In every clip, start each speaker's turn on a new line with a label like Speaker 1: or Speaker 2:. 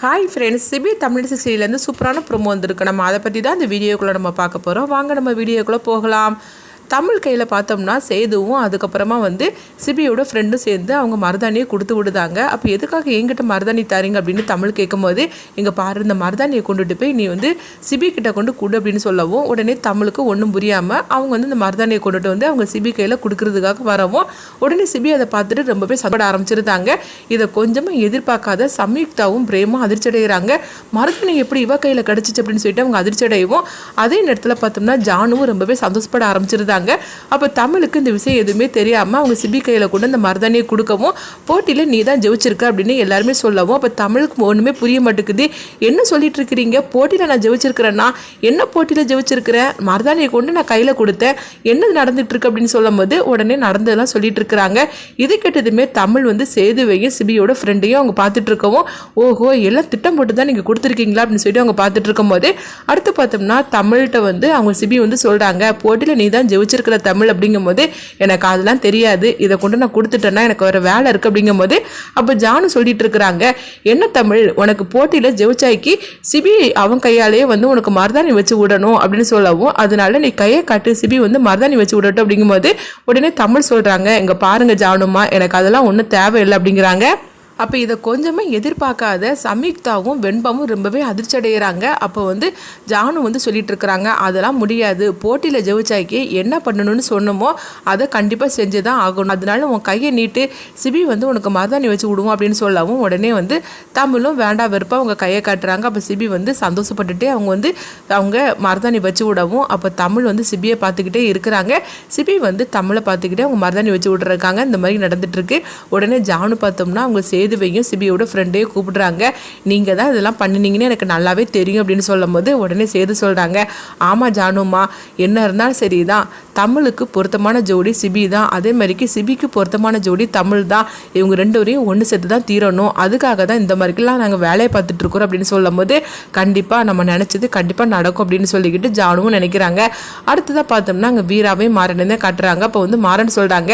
Speaker 1: Hi friends CP Tamil சிசிலேருந்து சூப்பரான promo வந்திருக்கு. நம்ம அதை பற்றி தான் இந்த வீடியோக்குள்ளே நம்ம பார்க்க போகிறோம் வாங்க நம்ம வீடியோக்குள்ளே போகலாம். தமிழ் கையில் பார்த்தோம்னா சேதுவும் அதுக்கப்புறமா வந்து சிபியோட ஃப்ரெண்டும் சேர்ந்து அவங்க மருதாணியை கொடுத்து விடுதாங்க. அப்போ எதுக்காக எங்கிட்ட மருதாணி தரீங்க அப்படின்னு தமிழ் கேட்கும்போது இங்கே பாரு இந்த மருதாணியை கொண்டுட்டு போய் நீ வந்து சிபி கிட்ட கொண்டு கொடு அப்படின்னு சொல்லவும் உடனே தமிழுக்கு ஒன்றும் புரியாமல் அவங்க வந்து இந்த மருதாணியை கொண்டுட்டு வந்து அவங்க சிபி கையில் கொடுக்கறதுக்காக வரவும் உடனே சிபி அதை பார்த்துட்டு ரொம்பவே சப்பட ஆரம்பிச்சிருந்தாங்க. இதை கொஞ்சமாக எதிர்பார்க்காத சம்யுக்தாவும் பிரேமும் அதிர்ச்சி அடைகிறாங்க மருதாணி எப்படி இவ கையில் கிடச்சிச்சு அப்படின்னு சொல்லிட்டு அவங்க அதிர்ச்சி அடையவும் அதே நேரத்தில் பார்த்தோம்னா ஜானுவும் ரொம்பவே சந்தோஷப்பட ஆரம்பிச்சிருந்தாங்க. அப்போ தமிழுக்கு இந்த விஷயம் எதுவுமே தெரியாமல் அவங்க சிபி கையில் கொண்டு அந்த மருதாணியை கொடுக்கவும் போட்டியில் நீ தான் ஜெயிச்சிருக்க அப்படின்னு எல்லாருமே சொல்லவும் அப்போ தமிழுக்கு ஒன்றுமே புரிய மாட்டேங்குது. என்ன சொல்லிட்டு இருக்கிறீங்க? போட்டியில் நான் ஜெயிச்சிருக்கிறேன்னா என்ன போட்டியில் ஜெயிச்சிருக்கிறேன் மருதாணியை கொண்டு நான் கையில் கொடுத்தேன். என்ன நடந்துட்டு இருக்கு அப்படின்னு சொல்லும்போது உடனே நடந்ததெல்லாம் சொல்லிட்டு இருக்கிறாங்க. இது கேட்டதுமே தமிழ் வந்து சேதுவையும் சிபியோட ஃப்ரெண்டையும் அவங்க பார்த்துட்டு இருக்கவும் ஓஹோ எல்லாம் திட்டம் போட்டு தான் நீங்கள் கொடுத்துருக்கீங்களா அப்படின்னு சொல்லிட்டு அவங்க பார்த்துட்டு இருக்கும்போது அடுத்து பார்த்தோம்னா தமிழ்கிட்ட வந்து அவங்க சிபி வந்து சொல்கிறாங்க போட்டியில் நீ தான் படிச்சிருக்கிற தமிழ் அப்படிங்கும்போது எனக்கு அதெல்லாம் தெரியாது. இதை கொண்டு நான் கொடுத்துட்டேன்னா எனக்கு வேறு வேலை இருக்குது அப்படிங்கும்போது அப்போ ஜானு சொல்லிட்டு இருக்கிறாங்க என்ன தமிழ்? உனக்கு போட்டியில் ஜெவிச்சாய்க்கு சிபி அவன் கையாலேயே வந்து உனக்கு மருதாணி வச்சு விடணும் அப்படின்னு சொல்லவும் அதனால நீ கையை காட்டு சிபி வந்து மருதாணி வச்சு விடட்டும் அப்படிங்கும்போது உடனே தமிழ் சொல்கிறாங்க இங்கே பாருங்க ஜானுமா எனக்கு அதெல்லாம் ஒன்றும் தேவையில்லை அப்படிங்கிறாங்க. அப்போ இதை கொஞ்சமே எதிர்பார்க்காத சம்யுக்தாவும் வெண்பாவும் ரொம்பவே அதிர்ச்சி அடைகிறாங்க அப்போ வந்து ஜானு வந்து சொல்லிட்டு இருக்கிறாங்க அதெல்லாம் முடியாது. போட்டியில் ஜெயிச்சாக்கி என்ன பண்ணணும்னு சொன்னோமோ அதை கண்டிப்பாக செஞ்சு தான் ஆகணும். அதனால உன் கையை நீட்டு. சிபி வந்து உனக்கு மருதாணி வச்சு விடுவோம் அப்படின்னு சொல்லவும் உடனே வந்து தமிழும் வேண்டாம் வெறுப்பாக அவங்க கையை காட்டுறாங்க. அப்போ சிபி வந்து சந்தோஷப்பட்டுட்டு அவங்க வந்து அவங்க மருதாணி வச்சு விடவும் அப்போ தமிழ் வந்து சிபியை பார்த்துக்கிட்டே இருக்கிறாங்க. சிபி வந்து தமிழை பார்த்துக்கிட்டே அவங்க மருதாணி வச்சு விட்றாங்க இந்த மாதிரி நடந்துட்டு இருக்கு உடனே ஜானு பார்த்தோம்னா அவங்க சேதுவையும் சிபியோட ஃப்ரெண்டையும் கூப்பிடுறாங்க. நீங்கள் தான் இதெல்லாம் பண்ணினீங்கன்னு எனக்கு நல்லாவே தெரியும் அப்படின்னு சொல்லும்போது உடனே சேது சொல்கிறாங்க ஆமாம் ஜானுமா என்ன இருந்தாலும் சரி தான் தமிழுக்கு பொருத்தமான ஜோடி சிபி தான். அதே மாதிரிக்கு சிபிக்கு பொருத்தமான ஜோடி தமிழ் தான். இவங்க ரெண்டு வரையும் ஒன்று சேர்த்து தான் தீரணும். அதுக்காக தான் இந்த மாதிரிக்கெல்லாம் நாங்கள் வேலையை பார்த்துட்டு இருக்கோம் அப்படின்னு சொல்லும்போது கண்டிப்பாக நம்ம நினச்சது கண்டிப்பாக நடக்கும் அப்படின்னு சொல்லிக்கிட்டு ஜானுவும் நினைக்கிறாங்க. அடுத்ததாக பார்த்தோம்னா அங்கே வீராவே மாறன் தான் காட்டுறாங்க. அப்போ வந்து மாறன் சொல்கிறாங்க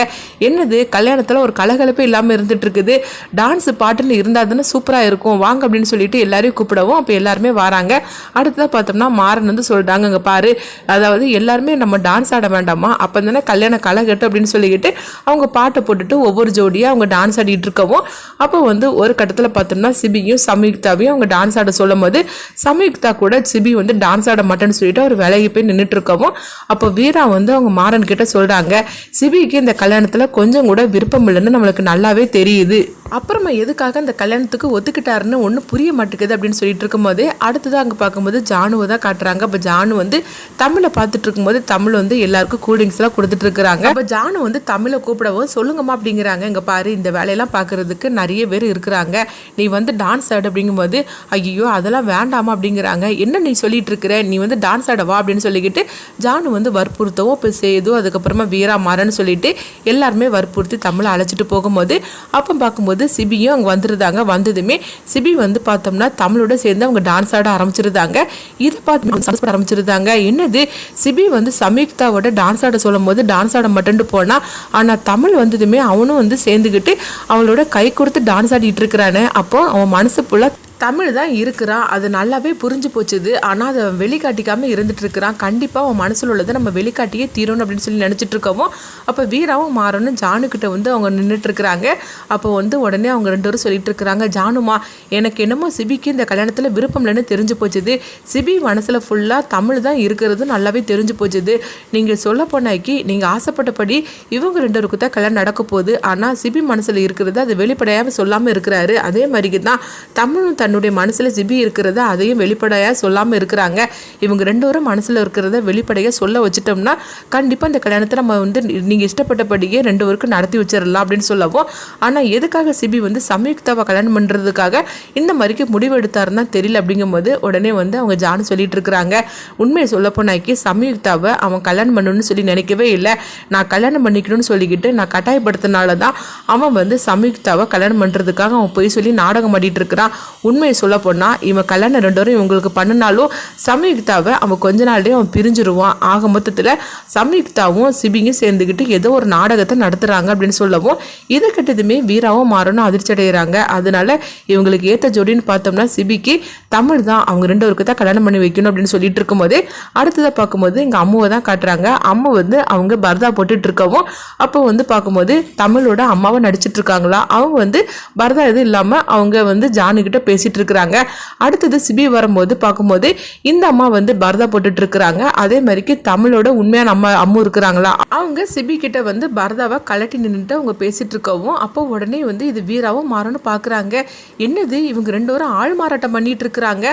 Speaker 1: என்னது கல்யாணத்தில் ஒரு கலகலப்பே இல்லாமல் இருந்துட்டு இருக்குது. டான்ஸ் பாட்டுன்னு இருந்தால் தானே சூப்பராக இருக்கும். வாங்க அப்படின்னு சொல்லிட்டு எல்லாரையும் கூப்பிடவும் அப்போ எல்லாருமே வராங்க. அடுத்ததாக பார்த்தோம்னா மாறன் வந்து சொல்கிறாங்க அங்கே பாரு. அதாவது எல்லாருமே நம்ம டான்ஸ் ஆட வேண்டாம். அப்போ தானே கல்யாண கலகட்டு அப்படின்னு சொல்லிக்கிட்டு அவங்க பாட்டை போட்டுட்டு ஒவ்வொரு ஜோடியாக அவங்க டான்ஸ் ஆடிட்டு இருக்கவும் அப்போ வந்து ஒரு கட்டத்தில் பார்த்தோம்னா சிபியும் சம்யுக்தாவையும் அவங்க டான்ஸ் ஆட சொல்லும் போது சம்யுக்தா கூட சிபி வந்து டான்ஸ் ஆட மாட்டேன்னு சொல்லிட்டு அவர் விலகி போய் நின்றுட்டு இருக்கவும் அப்போ வீரா வந்து அவங்க மாறன் கிட்ட சொல்கிறாங்க சிபிக்கு இந்த கல்யாணத்தில் கொஞ்சம் கூட விருப்பம் இல்லைன்னு நம்மளுக்கு நல்லாவே தெரியுது. அப்புறமா எதுக்காக இந்த கல்யாணத்துக்கு ஒத்துக்கிட்டாருன்னு ஒன்றும் புரிய மாட்டேங்குது அப்படின்னு சொல்லிட்டு இருக்கும்போது அடுத்ததாக அங்கே பார்க்கும்போது ஜானுவை தான் காட்டுறாங்க. அப்போ ஜானு வந்து தமிழை பார்த்துட்டு இருக்கும்போது தமிழ் வந்து எல்லாருக்கும் கூல்ட்ரிங்க்ஸ்லாம் கொடுத்துட்டு இருக்கிறாங்க. அப்போ ஜானு வந்து தமிழை கூப்பிடவும் சொல்லுங்கம்மா அப்படிங்கிறாங்க. இங்கே பாரு இந்த வேலையெல்லாம் பார்க்கறதுக்கு நிறைய பேர் இருக்கிறாங்க. நீ வந்து டான்ஸ் ஆடு அப்படிங்கும்போது ஐயோ அதெல்லாம் வேண்டாமா அப்படிங்கிறாங்க. என்ன நீ சொல்லிட்டு இருக்கிற? நீ வந்து டான்ஸ் ஆடவா அப்படின்னு சொல்லிக்கிட்டு ஜானு வந்து வற்புறுத்தவும் இப்போ சேது அதுக்கப்புறமா வீரா மாறன்னு சொல்லிட்டு எல்லாருமே வற்புறுத்தி தமிழை அழைச்சிட்டு போகும்போது அப்போ பார்க்கும்போது சிபியும் அங்கே வந்துருந்தாங்க. வந்ததுமே சிபி வந்து பார்த்தோம்னா தமிழோட சேர்ந்து அவங்க டான்ஸ் ஆட ஆரம்பிச்சிருந்தாங்க. இதை பார்த்து ஆரம்பிச்சிருந்தாங்க. என்னது? சிபி வந்து சமீக்தாவோட டான்ஸ் ஆட சொல்லும் போது டான்ஸ் ஆட மட்டும் போனால் ஆனால் தமிழ் வந்ததுமே அவனும் வந்து சேர்ந்துக்கிட்டு அவளோட கை கொடுத்து டான்ஸ் ஆடிட்டு இருக்கிறானே. அப்போ அவன் மனசு ஃபுல்லாக தமிழ் தான் இருக்கிறான் அது நல்லாவே புரிஞ்சு போச்சுது. ஆனால் அதை வெளிக்காட்டிக்காமல் இருந்துட்டு இருக்கிறான். கண்டிப்பாக அவன் மனசில் உள்ளதை நம்ம வெளிக்காட்டியே தீரணும் அப்படின்னு சொல்லி நினச்சிட்டு இருக்கவும் அப்போ வீராவும் மாறணும் ஜானுக்கிட்ட வந்து அவங்க நின்றுட்டு இருக்கிறாங்க. அப்போ வந்து உடனே அவங்க ரெண்டு பேரும் சொல்லிட்டு இருக்கிறாங்க ஜானுமா எனக்கு என்னமோ சிபிக்கு இந்த கல்யாணத்தில் விருப்பம் இல்லைன்னு தெரிஞ்சு போச்சுது. சிபி மனசில் ஃபுல்லாக தமிழ் தான் இருக்கிறது நல்லாவே தெரிஞ்சு போச்சுது. நீங்கள் சொல்ல போனாக்கி நீங்கள் ஆசைப்பட்டபடி இவங்க ரெண்டு பேருக்கு தான் கல்யாணம் நடக்க போகுது. ஆனால் சிபி மனசில் இருக்கிறது அது வெளிப்படையாக சொல்லாமல் இருக்கிறாரு. அதே மாதிரி தான் தமிழும் தன் தன்னுடைய மனசில் சிபி இருக்கிறத அதையும் வெளிப்படையாக சொல்லாமல் இருக்கிறாங்க. இவங்க ரெண்டு பேரும் மனசில் இருக்கிறத வெளிப்படையாக சொல்ல வச்சுட்டோம்னா கண்டிப்பாக இந்த கல்யாணத்தை நம்ம வந்து நீங்கள் இஷ்டப்பட்டபடியே ரெண்டு பேருக்கும் நடத்தி வச்சிடலாம் அப்படின்னு சொல்லவும். ஆனால் எதுக்காக சிபி வந்து சம்யுக்தாவை கல்யாணம் பண்ணுறதுக்காக இந்த மாதிரிக்கு முடிவு எடுத்தாருன்னா தெரியல அப்படிங்கும்போது உடனே வந்து அவங்க ஜானு சொல்லிட்டு இருக்கிறாங்க. உண்மையை சொல்லப்போனாக்கி சம்யுக்தாவை அவன் கல்யாணம் பண்ணணும்னு சொல்லி நினைக்கவே இல்லை. நான் கல்யாணம் பண்ணிக்கணும்னு சொல்லிக்கிட்டு நான் கட்டாயப்படுத்தினால தான் அவன் வந்து சம்யுக்தாவை கல்யாணம் பண்ணுறதுக்காக அவன் போய் சொல்லி நாடகம் ஆடிட்டு இருக்கிறான். உண்மை உண்மையை சொல்ல போனால் இவன் கல்யாணம் ரெண்டு வரும் இவங்களுக்கு பண்ணினாலும் சம்யுக்தாவை அவன் கொஞ்ச நாள்லேயே அவன் பிரிஞ்சிருவான். ஆக மொத்தத்தில் சம்யுக்தாவும் சிபியும் சேர்ந்துக்கிட்டு ஏதோ ஒரு நாடகத்தை நடத்துகிறாங்க அப்படின்னு சொல்லவும் இதை கட்டதுமே வீராவும் மாறணும் அதிர்ச்சி அடைகிறாங்க அதனால இவங்களுக்கு ஏற்ற ஜோடின்னு பார்த்தோம்னா சிபிக்கு தமிழ் தான் அவங்க ரெண்டு பேருக்கு தான் கல்யாணம் பண்ணி வைக்கணும் அப்படின்னு சொல்லிட்டு இருக்கும்போது அடுத்ததை பார்க்கும்போது எங்கள் அம்மாவை தான் காட்டுறாங்க. அம்மா வந்து அவங்க பர்தா போட்டுட்டு இருக்கவும் அப்போ வந்து பார்க்கும்போது தமிழோட அம்மாவை நடிச்சிட்டு இருக்காங்களா? அவங்க வந்து பர்தா எதுவும் இல்லாமல் அவங்க வந்து ஜானுக்கிட்ட பேசிட்டு இருக்கிறாங்க அடுத்தது சிபி வரும்போது பார்க்கும்போது இந்த அம்மா வந்து பரதா போட்டுட்டு இருக்கிறாங்க அதே மாதிரிக்கு தமிழோட உண்மையான அம்மா அம்மு இருக்கிறாங்களா? அவங்க சிபி கிட்ட வந்து பரதாவை கலட்டி நின்றுட்டு அவங்க பேசிட்டு இருக்கவும் அப்போ உடனே வந்து இது வீராவும் மாறணும் பார்க்குறாங்க என்னது? இவங்க ரெண்டு பேரும் ஆள் மாறாட்டம் பண்ணிட்டு இருக்கிறாங்க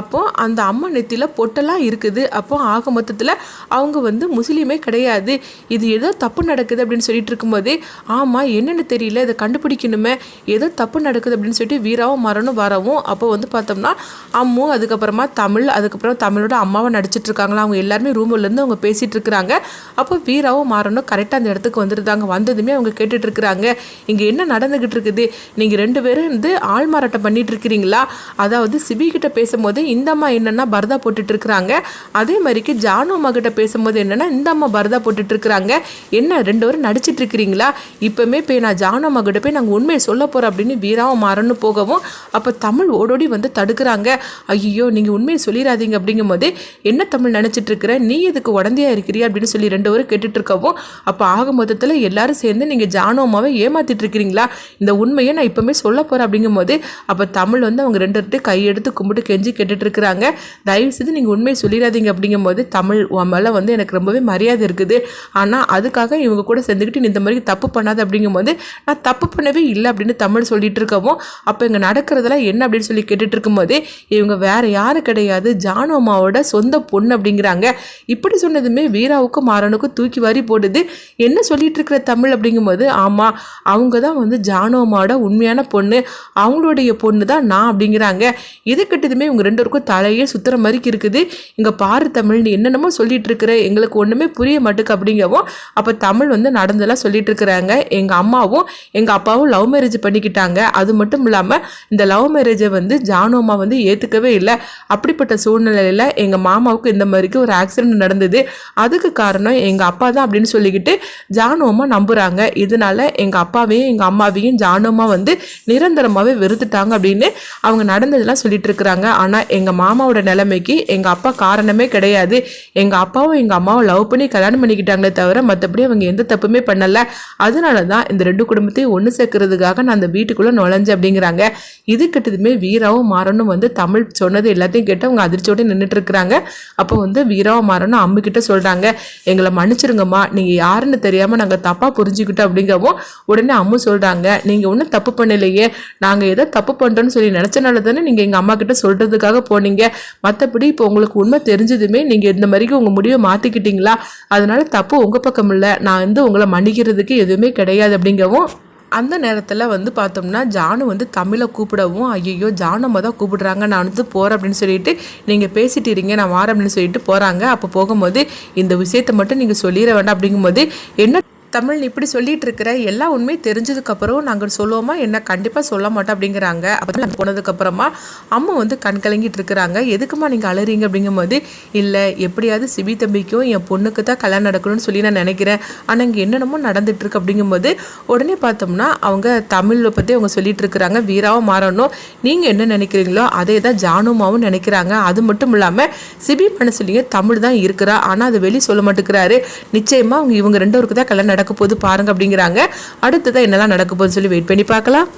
Speaker 1: அப்போ அந்த அம்மா நெத்தியில் பொட்டெல்லாம் இருக்குது. அப்போ ஆக மொத்தத்தில் அவங்க வந்து முஸ்லீமே கிடையாது. இது ஏதோ தப்பு நடக்குது அப்படின்னு சொல்லிட்டு இருக்கும்போது ஆமாம் என்னென்னு தெரியல. இதை கண்டுபிடிக்கணுமே. ஏதோ தப்பு நடக்குது அப்படின்னு சொல்லிட்டு வீராவும் மரணும் வரவும் அப்போ வந்து பார்த்தோம்னா அம்மு அதுக்கப்புறமா தமிழ் அதுக்கப்புறம் தமிழோட அம்மாவை நடிச்சிட்டு இருக்காங்களா? அவங்க எல்லாருமே ரூம்லேருந்து அவங்க பேசிகிட்டு இருக்கிறாங்க. அப்போ வீராவும் மாறணும் கரெக்டாக அந்த இடத்துக்கு வந்துருந்தாங்க வந்ததுமே அவங்க கேட்டுட்டு இருக்கிறாங்க. இங்கே என்ன நடந்துகிட்டு இருக்குது? நீங்கள் ரெண்டு பேரும் வந்து ஆள் மாறாட்டம் பண்ணிட்டு இருக்கிறீங்களா? அதாவது சிபி கிட்ட பேசும்போது இந்த அம்மா என்னன்னா பரதா போட்டுட்டு இருக்கிறாங்க. அதே மாதிரிக்கு ஜானு அம்மா கிட்ட பேசும்போது என்னன்னா இந்த அம்மா பரதா போட்டுட்டு இருக்கிறாங்க. என்ன ரெண்டு பேரும் நடிச்சிட்டு இருக்கிறீங்களா? இப்பவுமே போய் நான் ஜானு அம்மா கிட்ட போய் நாங்கள் உண்மையை சொல்ல போறோம் அப்படின்னு வீராவும் மாறன்னு போகவும் அப்போ தமிழ் ஓடோடி வந்து தடுக்கிறாங்க. ஐயோ நீங்கள் உண்மையை சொல்லிடாதீங்க அப்படிங்கும்போது என்ன தமிழ் நினச்சிட்டு இருக்கிற நீ எதுக்கு உடந்தையா இருக்கிறியா? அப்படின்னு சொல்லி ரெண்டு பேரும் கேட்டுட்டு இருக்கவும் அப்போ ஆக மொத்தத்தில் எல்லாரும் சேர்ந்து நீங்கள் ஜானோமாவே ஏமாத்திட்டு இருக்கிறீங்களா இந்த உண்மையை நான் இப்பவுமே சொல்ல போறேன் அப்படிங்கும்போது அப்போ தமிழ் வந்து அவங்க ரெண்டு பேர்ட்டு கையெடுத்து கும்பிட்டு கெஞ்சி கேட்டுட்டு இருக்கிறாங்க தயவு செய்து நீங்கள் உண்மையை சொல்லிடாதீங்க அப்படிங்கும்போது தமிழ் உன் மேலே வந்து எனக்கு ரொம்பவே மரியாதை இருக்குது. ஆனால் அதுக்காக இவங்க கூட சேர்ந்துக்கிட்டு நீ இந்த மாதிரி தப்பு பண்ணாத அப்படிங்கும்போது நான் தப்பு பண்ணவே இல்லை அப்படின்னு தமிழ் சொல்லிட்டு இருக்கவும் அப்போ இங்கே நடக்கிறதெல்லாம் என்ன அப்படின்னு சொல்லி கேட்டுட்டு இருக்கும்போது இவங்க வேற யாரும் கிடையாது ஜானு அம்மாவோட சொந்த பொண்ணு அப்படிங்கிறாங்க. இப்படி சொன்னதுமே வீராவுக்கும் மாறனுக்கும் தூக்கி வாரி போடுது. என்ன சொல்லிட்டு இருக்கிற தமிழ் அப்படிங்கும்போது ஆமாம் அவங்க தான் வந்து ஜானு அம்மாவோட உண்மையான பொண்ணு அவங்களுடைய பொண்ணு தான் நான் அப்படிங்கிறாங்க. இது கிட்டதுமே இவங்க ரெண்டு பேருக்கும் தலையே சுத்துற மாதிரி இருக்குது. இங்கே பாரு தமிழ் என்னென்னமோ சொல்லிட்டு இருக்கிற எங்களுக்கு ஒன்றுமே புரிய மாட்டுக்கு அப்படிங்கவும் அப்போ தமிழ் வந்து நடந்தெல்லாம் சொல்லிட்டு இருக்கிறாங்க எங்கள் அம்மாவும் எங்கள் அப்பாவும் லவ் மேரேஜ் பண்ணிக்கிட்டாங்க. அது மட்டும் இல்லாமல் இந்த லவ் மேரேஜ் வந்து ஜானு அம்மா வந்து ஏற்றுக்கவே இல்லை. அப்படிப்பட்ட சூழ்நிலையில் எங்கள் மாமாவுக்கு இந்த மாதிரிக்கு ஒரு ஆக்சிடென்ட் நடந்தது. அதுக்கு காரணம் எங்கள் அப்பா தான் அப்படின்னு சொல்லிக்கிட்டு ஜானு அம்மா நம்புகிறாங்க இதனால எங்கள் அப்பாவையும் எங்கள் அம்மாவையும் ஜானு அம்மா வந்து நிரந்தரமாகவே வெறுத்துட்டாங்க அப்படின்னு அவங்க நடந்ததெல்லாம் சொல்லிட்டு இருக்கிறாங்க. ஆனால் எங்கள் மாமாவோட நிலைமைக்கு எங்கள் அப்பா காரணமே கிடையாது. எங்கள் அப்பாவும் எங்கள் அம்மாவும் லவ் பண்ணி கல்யாணம் பண்ணிக்கிட்டாங்களே தவிர மற்றபடி அவங்க எந்த தப்புமே பண்ணலை. அதனால தான் இந்த ரெண்டு குடும்பத்தையும் ஒன்று சேர்க்கறதுக்காக நான் அந்த வீட்டுக்குள்ளே நுழைஞ்சேன் அப்படிங்கிறாங்க. இது கிட்டதுமே வீராவும் மாறனும் வந்து தமிழ் சொன்னது எல்லாத்தையும் கேட்டு அவங்க அதிர்ச்சியோடு நின்றுட்டு இருக்கிறாங்க அப்போ வந்து வீராவும் மாறனும் அம்முக்கிட்ட சொல்கிறாங்க எங்களை மன்னிச்சிருங்கம்மா. நீங்கள் யாருன்னு தெரியாமல் நாங்கள் தப்பாக புரிஞ்சுக்கிட்டோம் அப்படிங்கவும் உடனே அம்மு சொல்கிறாங்க நீங்கள் ஒன்றும் தப்பு பண்ணலையே. நாங்கள் ஏதோ தப்பு பண்ணுறோன்னு சொல்லி நினச்சனால தானே நீங்கள் எங்கள் அம்மா கிட்ட சொல்கிறதுக்காக போனீங்க. மற்றபடி இப்போ உங்களுக்கு உண்மை தெரிஞ்சதுமே நீங்கள் இந்த மாதிரிக்கு உங்கள் முடிவை மாற்றிக்கிட்டீங்களா அதனால தப்பு உங்கள் பக்கம் இல்லை நான் வந்து உங்களை மன்னிக்கிறதுக்கு எதுவுமே கிடையாது அப்படிங்கவும் அந்த நேரத்தில் வந்து பார்த்தோம்னா ஜானு வந்து தமிழை கூப்பிடவும் ஐயோ ஜானம்மா தான் கூப்பிடுறாங்க நான் வந்து போகிறேன் அப்படின்னு சொல்லிட்டு நீங்கள் பேசிட்டு இருங்க நான் வாரேன் அப்படின்னு சொல்லிட்டு போகிறாங்க அப்போ போகும்போது இந்த விஷயத்தை மட்டும் நீங்கள் சொல்லிட வேண்டாம் அப்படிங்கும்போது என்ன தமிழ் இப்படி சொல்லிட்டு இருக்கிற எல்லா உண்மையும் தெரிஞ்சதுக்கப்புறம் நாங்கள் சொல்லுவோமா? என்ன கண்டிப்பாக சொல்ல மாட்டோம் அப்படிங்கிறாங்க. அப்போ நாங்கள் போனதுக்கப்புறமா அம்மா வந்து கண் கலங்கிட்டு இருக்கிறாங்க. எதுக்குமா நீங்கள் அழுறீங்க அப்படிங்கும்போது இல்லை எப்படியாவது சிபி தம்பிக்கும் என் பொண்ணுக்கு தான் கல்யாணம் நடக்கணும்னு சொல்லி நான் நினைக்கிறேன். ஆனால் இங்கே என்னென்னமோ நடந்துட்டுருக்கு அப்படிங்கும்போது உடனே பார்த்தோம்னா அவங்க தமிழை பற்றி அவங்க சொல்லிட்டு இருக்கிறாங்க வீராவும் மாறணும் நீங்கள் என்ன நினைக்கிறீங்களோ அதே தான் ஜானுமாவும் நினைக்கிறாங்க. அது மட்டும் இல்லாமல் சிபி மனசுலேயும் தமிழ் தான் இருக்கிறா. ஆனால் அதை வெளியே சொல்ல மாட்டேங்கிறாரு. நிச்சயமாக அவங்க இவங்க ரெண்டு பேருக்கு தான் கல்யாணம் நடக்க போகுது பாருங்க அப்படிங்கிறாங்க. அடுத்ததான் என்னதான் நடக்க போகுதுன்னு சொல்லி வெயிட் பண்ணி பார்க்கலாம்.